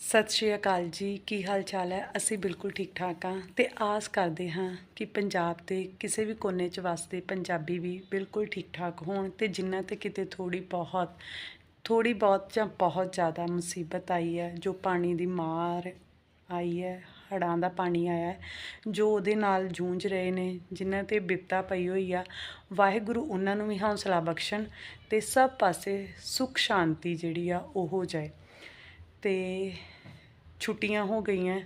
ਸਤਿ ਸ਼੍ਰੀ ਅਕਾਲ ਜੀ, ਕੀ ਹਾਲ ਚਾਲ ਹੈ? ਅਸੀਂ ਬਿਲਕੁਲ ਠੀਕ ਠਾਕ ਹਾਂ ਤੇ ਆਸ ਕਰਦੇ ਹਾਂ ਕਿ ਪੰਜਾਬ ਦੇ ਕਿਸੇ ਵੀ ਕੋਨੇ 'ਚ ਵਸਦੇ ਪੰਜਾਬੀ ਵੀ ਬਿਲਕੁਲ ਠੀਕ ਠਾਕ ਹੋਣ ਤੇ ਜਿਨ੍ਹਾਂ ਤੇ ਕਿਤੇ ਥੋੜੀ ਬਹੁਤ ਥੋੜੀ ਬਹੁਤ ਜਾਂ ਬਹੁਤ ਜ਼ਿਆਦਾ ਮੁਸੀਬਤ ਆਈ ਹੈ, ਜੋ ਪਾਣੀ ਦੀ ਮਾਰ ਆਈ ਹੈ, ਹੜ੍ਹਾਂ ਦਾ ਪਾਣੀ ਆਇਆ ਜੋ ਉਹਦੇ ਨਾਲ ਜੂਝ ਰਹੇ ਨੇ, ਜਿਨ੍ਹਾਂ ਤੇ ਬਿਪਤਾ ਪਈ ਹੋਈ ਆ, ਵਾਹਿਗੁਰੂ ਉਹਨਾਂ ਨੂੰ ਵੀ ਹੌਸਲਾ ਬਖਸ਼ਣ ਤੇ ਸਭ ਪਾਸੇ ਸੁਖ ਸ਼ਾਂਤੀ ਜਿਹੜੀ ਆ ਉਹ ਹੋ ਜਾਏ। ਤੇ ਛੁੱਟੀਆਂ ਹੋ ਗਈਆਂ,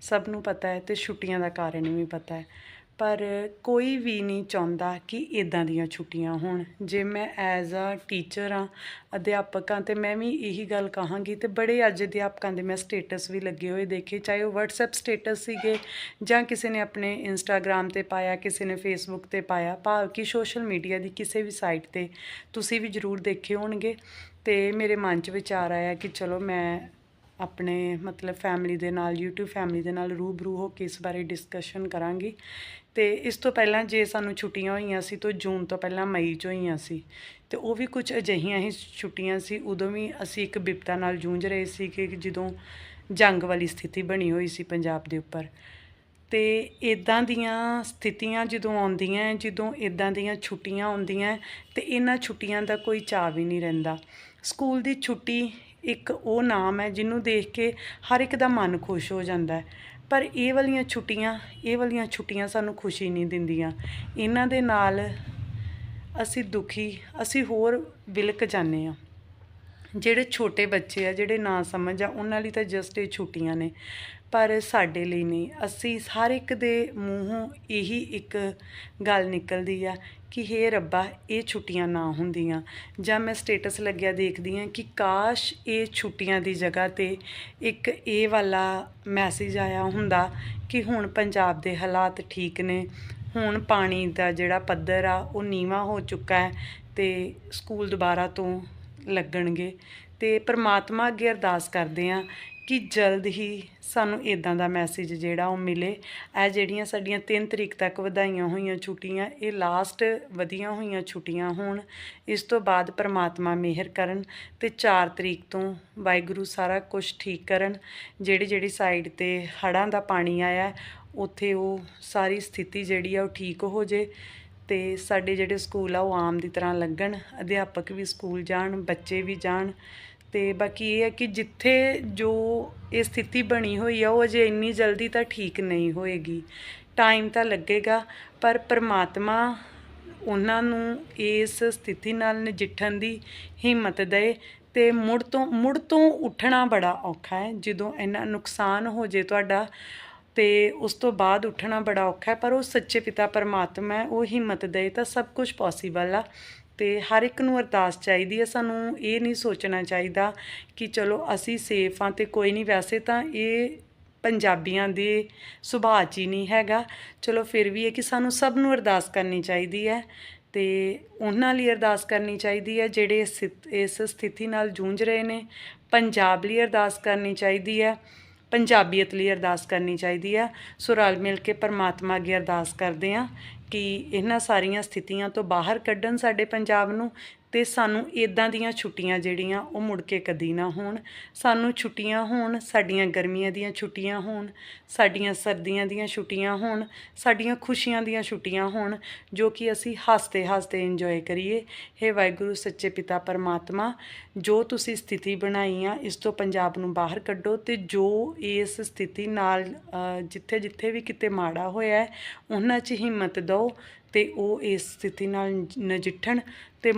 ਸਭ ਨੂੰ ਪਤਾ ਹੈ ਤੇ ਛੁੱਟੀਆਂ ਦਾ ਕਾਰਨ ਵੀ ਪਤਾ ਹੈ। ਪਰ ਕੋਈ ਵੀ ਨਹੀਂ ਚਾਹੁੰਦਾ ਕਿ ਇਦਾਂ ਦੀਆਂ ਛੁੱਟੀਆਂ ਹੋਣ। ਜੇ ਮੈਂ ਐਜ਼ ਅ ਟੀਚਰ ਆ ਅਧਿਆਪਕ ਹਾਂ, ਤੇ ਮੈਂ ਵੀ ਇਹੀ ਗੱਲ ਕਹਾਂਗੀ ਤੇ ਬੜੇ ਅੱਜ ਅਧਿਆਪਕਾਂ ਦੇ ਮੈਂ ਸਟੇਟਸ ਵੀ ਲੱਗੇ ਹੋਏ ਦੇਖੇ, ਚਾਹੇ ਉਹ WhatsApp ਸਟੇਟਸ ਸੀਗੇ ਜਾਂ ਕਿਸੇ ਨੇ ਆਪਣੇ Instagram ਤੇ ਪਾਇਆ, ਕਿਸੇ ਨੇ Facebook ਤੇ ਪਾਇਆ, ਭਾਵ ਕਿ ਸੋਸ਼ਲ ਮੀਡੀਆ ਦੀ ਕਿਸੇ ਵੀ ਸਾਈਟ ਤੇ ਤੁਸੀਂ ਵੀ ਜ਼ਰੂਰ ਦੇਖੇ ਹੋਣਗੇ। ਤੇ ਮੇਰੇ ਮਨ 'ਚ ਵਿਚਾਰ ਆਇਆ ਕਿ ਚਲੋ ਮੈਂ ਆਪਣੇ ਮਤਲਬ ਫੈਮਿਲੀ ਦੇ ਨਾਲ, YouTube ਫੈਮਿਲੀ ਦੇ ਨਾਲ ਰੂਬਰੂ ਹੋ ਕੇ ਇਸ ਬਾਰੇ ਡਿਸਕਸ਼ਨ ਕਰਾਂਗੀ। ਤੇ ਇਸ ਤੋਂ ਪਹਿਲਾਂ ਜੇ ਸਾਨੂੰ ਛੁੱਟੀਆਂ ਹੋਈਆਂ ਸੀ ਤਾਂ ਜੂਨ ਤੋਂ ਪਹਿਲਾਂ ਮਈ 'ਚ ਹੋਈਆਂ ਸੀ ਤੇ ਉਹ ਵੀ ਕੁਝ ਅਜਿਹੀਆਂ ਹੀ ਛੁੱਟੀਆਂ ਸੀ, ਉਦੋਂ ਵੀ ਅਸੀਂ ਇੱਕ ਬਿਪਤਾ ਨਾਲ ਜੂਝ ਰਹੇ ਸੀ ਕਿ ਜਦੋਂ ਜੰਗ ਵਾਲੀ ਸਥਿਤੀ ਬਣੀ ਹੋਈ ਸੀ ਪੰਜਾਬ ਦੇ ਉੱਪਰ। ਤੇ ਇਦਾਂ ਦੀਆਂ ਸਥਿਤੀਆਂ ਜਦੋਂ ਆਉਂਦੀਆਂ, ਜਦੋਂ ਇਦਾਂ ਦੀਆਂ ਛੁੱਟੀਆਂ ਆਉਂਦੀਆਂ, ਤੇ ਇਹਨਾਂ ਛੁੱਟੀਆਂ ਦਾ ਕੋਈ ਚਾਅ ਵੀ ਨਹੀਂ ਰਹਿੰਦਾ। ਸਕੂਲ ਦੀ ਛੁੱਟੀ ਇੱਕ ਉਹ ਨਾਮ ਹੈ ਜਿਹਨੂੰ ਦੇਖ ਕੇ ਹਰ ਇੱਕ ਦਾ ਮਨ ਖੁਸ਼ ਹੋ ਜਾਂਦਾ ਪਰ ਇਹ ਵਾਲੀਆਂ ਛੁੱਟੀਆਂ, ਇਹ ਵਾਲੀਆਂ ਛੁੱਟੀਆਂ ਸਾਨੂੰ ਖੁਸ਼ੀ ਨਹੀਂ ਦਿੰਦੀਆਂ। ਇਹਨਾਂ ਦੇ ਨਾਲ ਅਸੀਂ ਦੁਖੀ, ਅਸੀਂ ਹੋਰ ਵਿਲਕ ਜਾਂਦੇ ਹਾਂ। ਜਿਹੜੇ ਛੋਟੇ ਬੱਚੇ ਆ, ਜਿਹੜੇ ਨਾ ਸਮਝ ਆ, ਉਹਨਾਂ ਲਈ ਤਾਂ ਜਸਟ ਇਹ ਛੁੱਟੀਆਂ ਨੇ। ਪਰ ਸਾਡੇ ਲਈ ਨਹੀਂ। ਅਸੀਂ ਹਰ ਇੱਕ ਦੇ ਮੂੰਹੋਂ ਇਹੀ ਇੱਕ ਗੱਲ ਨਿਕਲਦੀ ਆ ਕਿ ਹੇ ਰੱਬਾ, ਇਹ ਛੁੱਟੀਆਂ ਨਾ ਹੁੰਦੀਆਂ। ਜਾਂ ਮੈਂ ਸਟੇਟਸ ਲੱਗਿਆ ਦੇਖਦੀ ਆ ਕਿ ਕਾਸ਼ ਇਹ ਛੁੱਟੀਆਂ ਦੀ ਜਗ੍ਹਾ ਤੇ ਇੱਕ ਇਹ ਵਾਲਾ ਮੈਸੇਜ ਆਇਆ ਹੁੰਦਾ ਕਿ ਹੁਣ ਪੰਜਾਬ ਦੇ ਹਾਲਾਤ ਠੀਕ ਨੇ, ਹੁਣ ਪਾਣੀ ਦਾ ਜਿਹੜਾ ਪੱਧਰ ਆ, ਉਹ ਨੀਵਾ ਹੋ ਚੁੱਕਾ ਹੈ ਤੇ ਸਕੂਲ ਦੁਬਾਰਾ ਤੋਂ ਲੱਗਣਗੇ। ਤੇ ਪ੍ਰਮਾਤਮਾ ਅੱਗੇ ਅਰਦਾਸ ਕਰਦੇ ਆ ਕਿ ਜਲਦ ਹੀ ਸਾਨੂੰ ਇਦਾਂ ਦਾ ਮੈਸੇਜ ਜਿਹੜਾ ਉਹ ਮਿਲੇ। ਇਹ ਜਿਹੜੀਆਂ ਸਾਡੀਆਂ 3 ਤਰੀਕ ਤੱਕ ਵਧਾਈਆਂ ਹੋਈਆਂ ਛੁੱਟੀਆਂ, ਇਹ ਲਾਸਟ ਵਧੀਆਂ ਹੋਈਆਂ ਛੁੱਟੀਆਂ ਹੋਣ, ਇਸ ਤੋਂ ਬਾਅਦ ਪ੍ਰਮਾਤਮਾ ਮਿਹਰ ਕਰਨ ਤੇ 4 ਤਰੀਕ ਤੋਂ ਵਾਹਿਗੁਰੂ ਸਾਰਾ ਕੁਝ ਠੀਕ ਕਰਨ। ਜਿਹੜੀ ਜਿਹੜੀ ਸਾਈਡ ਤੇ ਹੜ੍ਹਾਂ ਦਾ ਪਾਣੀ ਆਇਆ, ਉੱਥੇ ਉਹ ਸਾਰੀ ਸਥਿਤੀ ਜਿਹੜੀ ਆ ਉਹ ਠੀਕ ਹੋ ਜੇ। ਤੇ ਸਾਡੇ ਜਿਹੜੇ ਸਕੂਲ ਆ, ਉਹ ਆਮ ਦੀ ਤਰ੍ਹਾਂ ਲੱਗਣ, ਅਧਿਆਪਕ ਵੀ ਸਕੂਲ ਜਾਣ, ਬੱਚੇ ਵੀ ਜਾਣ। ਤੇ ਬਾਕੀ ਇਹ ਹੈ ਕਿ ਜਿੱਥੇ ਜੋ ਇਹ ਸਥਿਤੀ ਬਣੀ ਹੋਈ ਆ, ਉਹ ਅਜੇ ਇੰਨੀ ਜਲਦੀ ਤਾਂ ਠੀਕ ਨਹੀਂ ਹੋਏਗੀ। ਟਾਈਮ ਤਾਂ ਲੱਗੇਗਾ, ਪਰ ਪ੍ਰਮਾਤਮਾ ਉਹਨਾਂ ਨੂੰ ਇਸ ਸਥਿਤੀ ਨਾਲ ਨਜਿੱਠਣ ਦੀ ਹਿੰਮਤ ਦੇ ਤੇ ਮੁੜ ਤੋਂ ਮੁੜ ਤੋਂ ਉੱਠਣਾ ਬੜਾ ਔਖਾ ਹੈ। ਜਦੋਂ ਇੰਨਾ ਨੁਕਸਾਨ ਹੋ ਜੇ ਤੁਹਾਡਾ ਤੇ ਉਸ ਤੋਂ ਬਾਅਦ ਉੱਠਣਾ ਬੜਾ ਔਖਾ ਹੈ, ਪਰ ਉਹ ਸੱਚੇ ਪਿਤਾ ਪਰਮਾਤਮਾ ਹੈ, ਉਹ ਹਿੰਮਤ ਦੇ ਤਾਂ ਸਭ ਕੁਝ ਪੋਸੀਬਲ ਆ। ਤੇ ਹਰ ਇੱਕ ਨੂੰ ਅਰਦਾਸ ਚਾਹੀਦੀ ਹੈ, ਸਾਨੂੰ ਇਹ ਨਹੀਂ ਸੋਚਣਾ ਚਾਹੀਦਾ ਕਿ ਚਲੋ ਅਸੀਂ ਸੇਫ ਹਾਂ ਤੇ ਕੋਈ ਨਹੀਂ, ਵੈਸੇ ਤਾਂ ਇਹ ਪੰਜਾਬੀਆਂ ਦੇ ਸੁਭਾਅ 'ਚ ਹੀ ਨਹੀਂ ਹੈਗਾ। ਚਲੋ ਫਿਰ ਵੀ ਇਹ ਕਿ ਸਾਨੂੰ ਸਭ ਨੂੰ ਅਰਦਾਸ ਕਰਨੀ ਚਾਹੀਦੀ ਹੈ ਤੇ ਉਹਨਾਂ ਲਈ ਅਰਦਾਸ ਕਰਨੀ ਚਾਹੀਦੀ ਹੈ ਜਿਹੜੇ ਸਥਿ- ਇਸ ਸਥਿਤੀ ਨਾਲ ਜੂਝ ਰਹੇ ਨੇ। ਪੰਜਾਬ ਲਈ ਅਰਦਾਸ ਕਰਨੀ ਚਾਹੀਦੀ ਹੈ। ਪੰਜਾਬੀਅਤ ਲਈ ਅਰਦਾਸ ਕਰਨੀ ਚਾਹੀਦੀ ਆ। ਸੋ ਰਲ ਮਿਲ ਕੇ ਪਰਮਾਤਮਾ ਅੱਗੇ ਅਰਦਾਸ ਕਰਦੇ ਆ ਕਿ ਇਹਨਾਂ ਸਾਰੀਆਂ ਸਥਿਤੀਆਂ ਤੋਂ ਬਾਹਰ ਕੱਢਣ ਸਾਡੇ ਪੰਜਾਬ ਨੂੰ ਤੇ ਸਾਨੂੰ ਇਦਾਂ ਦੀਆਂ ਛੁੱਟੀਆਂ ਜਿਹੜੀਆਂ ਉਹ ਮੁੜ ਕੇ ਕਦੀ ਨਾ ਹੋਣ। ਸਾਨੂੰ ਛੁੱਟੀਆਂ ਹੋਣ, ਸਾਡੀਆਂ ਗਰਮੀਆਂ ਦੀਆਂ ਛੁੱਟੀਆਂ ਹੋਣ, ਸਾਡੀਆਂ ਸਰਦੀਆਂ ਦੀਆਂ ਛੁੱਟੀਆਂ ਹੋਣ, ਸਾਡੀਆਂ ਖੁਸ਼ੀਆਂ ਦੀਆਂ ਛੁੱਟੀਆਂ ਹੋਣ, ਜੋ ਕਿ ਅਸੀਂ ਹੱਸਦੇ ਹੱਸਦੇ ਇੰਜੋਏ ਕਰੀਏ। ਹੇ ਵਾਹਿਗੁਰੂ, ਸੱਚੇ ਪਿਤਾ ਪਰਮਾਤਮਾ, ਜੋ ਤੁਸੀਂ ਸਥਿਤੀ ਬਣਾਈ ਆ, ਇਸ ਤੋਂ ਪੰਜਾਬ ਨੂੰ ਬਾਹਰ ਕੱਢੋ ਤੇ ਜੋ ਇਸ ਸਥਿਤੀ ਨਾਲ ਜਿੱਥੇ ਜਿੱਥੇ ਵੀ ਕਿਤੇ ਮਾੜਾ ਹੋਇਆ, ਉਹਨਾਂ 'ਚ ਹਿੰਮਤ ਦਿਓ ਤੇ ਉਹ ਇਸ ਸਥਿਤੀ ਨਾਲ ਨਜਿੱਠਣ ਤੇ